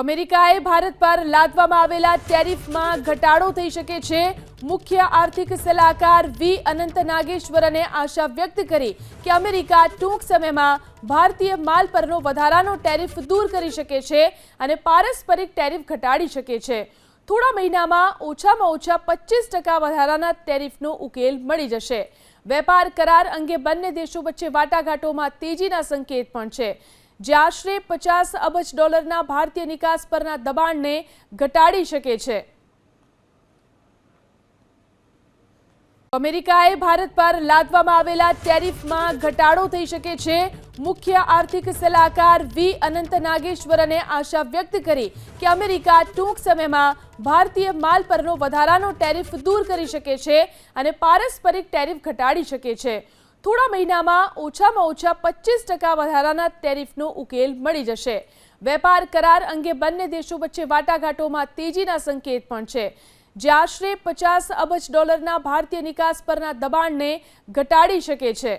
અમેરિકાએ ભારત પર લાદવામાં આવેલા ટેરિફમાં ઘટાડો થઈ શકે છે. મુખ્ય આર્થિક સલાહકાર વી. અનંત નાગેશ્વરને આશા વ્યક્ત કરી કે અમેરિકા ટૂંક સમયમાં ભારતીય માલ પરનો વધારાનો ટેરિફ દૂર કરી શકે છે અને પારસ્પરિક ટેરિફ ઘટાડી શકે છે. થોડા મહિનામાં ઓછામાં ઓછા પચીસ ટકા વધારાના ટેરિફનો ઉકેલ મળી જશે. વેપાર કરાર અંગે બંને દેશો વચ્ચે વાટાઘાટોમાં તેજીના સંકેત પણ છે. જે આશરે પચાસ અબજ ડોલરના ભારતીય નિકાસ પરના દબાણને ઘટાડી શકે છે. અમેરિકાએ ભારત પર લાદવામાં આવેલા ટેરિફમાં ઘટાડો થઈ શકે છે. મુખ્ય આર્થિક સલાહકાર વી. અનંત નાગેશ્વરને આશા વ્યક્ત કરી કે અમેરિકા ટૂંક સમયમાં ભારતીય માલ પરનો વધારાનો ટેરિફ દૂર કરી શકે છે અને પારસ્પરિક ટેરિફ ઘટાડી શકે છે. થોડા મહિનામાં ઓછામાં ઓછા પચીસ ટકા વધારાના ટેરિફનો ઉકેલ મળી જશે. વેપાર કરાર અંગે બંને દેશો વચ્ચે વાટાઘાટોમાં તેજીના સંકેત પણ છે. જે આશરે પચાસ અબજ ડોલરના ભારતીય નિકાસ પરના દબાણને ઘટાડી શકે છે.